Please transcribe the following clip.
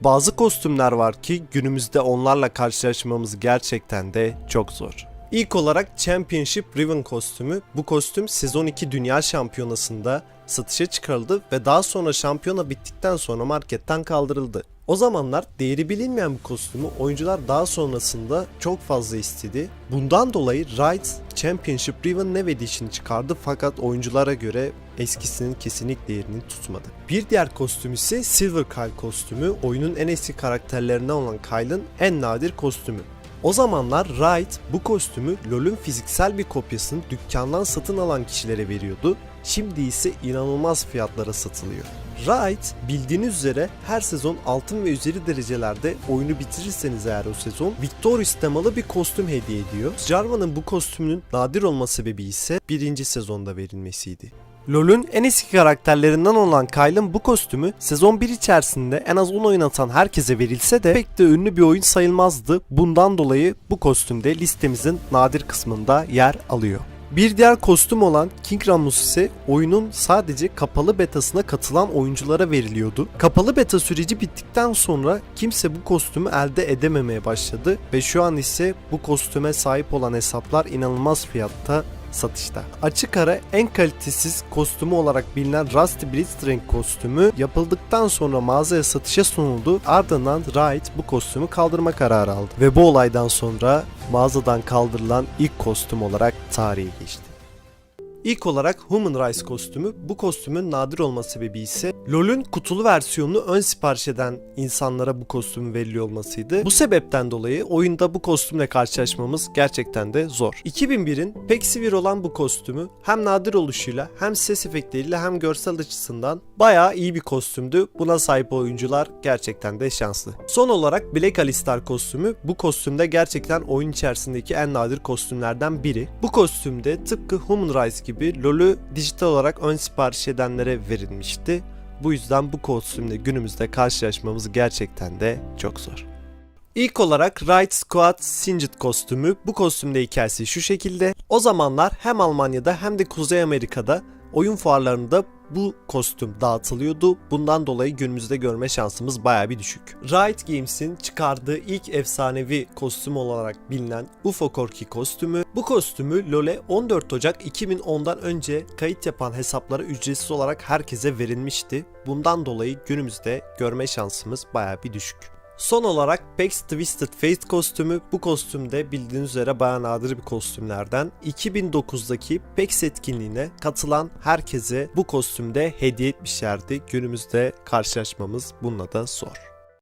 Bazı kostümler var ki günümüzde onlarla karşılaşmamız gerçekten de çok zor. İlk olarak Championship Ribbon kostümü. Bu kostüm sezon 2 Dünya Şampiyonası'nda satışa çıkarıldı ve daha sonra şampiyona bittikten sonra marketten kaldırıldı. O zamanlar değeri bilinmeyen bu kostümü oyuncular daha sonrasında çok fazla istedi. Bundan dolayı Riot Championship Ribbon Nev Edition çıkardı fakat oyunculara göre eskisinin kesinlikle yerini tutmadı. Bir diğer kostüm ise Silver Kyle kostümü. Oyunun en eski karakterlerinden olan Kyle'ın en nadir kostümü. O zamanlar Riot bu kostümü LoL'ün fiziksel bir kopyasını dükkandan satın alan kişilere veriyordu. Şimdi ise inanılmaz fiyatlara satılıyor. Riot bildiğiniz üzere her sezon altın ve üzeri derecelerde oyunu bitirirseniz eğer o sezon Victorious temalı bir kostüm hediye ediyor. Jarvan'ın bu kostümünün nadir olma sebebi ise birinci sezonda verilmesiydi. LoL'ün en eski karakterlerinden olan Kyle'ın bu kostümü sezon 1 içerisinde en az 10 oyun atan herkese verilse de pek de ünlü bir oyun sayılmazdı. Bundan dolayı bu kostümde listemizin nadir kısmında yer alıyor. Bir diğer kostüm olan King Ramus ise oyunun sadece kapalı betasına katılan oyunculara veriliyordu. Kapalı beta süreci bittikten sonra kimse bu kostümü elde edememeye başladı ve şu an ise bu kostüme sahip olan hesaplar inanılmaz fiyatta satışta. Açık ara en kalitesiz kostümü olarak bilinen Rusty Blitzstring kostümü yapıldıktan sonra mağazaya satışa sunuldu. Ardından Riot bu kostümü kaldırma kararı aldı. Ve bu olaydan sonra mağazadan kaldırılan ilk kostüm olarak tarihe geçti. İlk olarak Human Rice kostümü. Bu kostümün nadir olma sebebi ise LoL'ün kutulu versiyonunu ön sipariş eden insanlara bu kostümün veriliyor olmasıydı. Bu sebepten dolayı oyunda bu kostümle karşılaşmamız gerçekten de zor. 2001'in pek sivir olan bu kostümü hem nadir oluşuyla hem ses efektleriyle hem görsel açısından bayağı iyi bir kostümdü. Buna sahip oyuncular gerçekten de şanslı. Son olarak Black Alistar kostümü. Bu kostümde gerçekten oyun içerisindeki en nadir kostümlerden biri. Bu kostümde tıpkı Human Rise gibi LoL'ü dijital olarak ön sipariş edenlere verilmişti. Bu yüzden bu kostümle günümüzde karşılaşmamız gerçekten de çok zor. İlk olarak Right Squad Singed kostümü. Bu kostümde hikayesi şu şekilde. O zamanlar hem Almanya'da hem de Kuzey Amerika'da oyun fuarlarında bu kostüm dağıtılıyordu. Bundan dolayı günümüzde görme şansımız baya bir düşük. Riot Games'in çıkardığı ilk efsanevi kostüm olarak bilinen UFO Corki kostümü. Bu kostümü LoL'e 14 Ocak 2010'dan önce kayıt yapan hesaplara ücretsiz olarak herkese verilmişti. Bundan dolayı günümüzde görme şansımız baya bir düşük. Son olarak Pex Twisted Fate kostümü. Bu kostümde bildiğiniz üzere bayağı nadir bir kostümlerden. 2009'daki PEX etkinliğine katılan herkese bu kostümde hediye etmişlerdi. Günümüzde karşılaşmamız bununla da zor.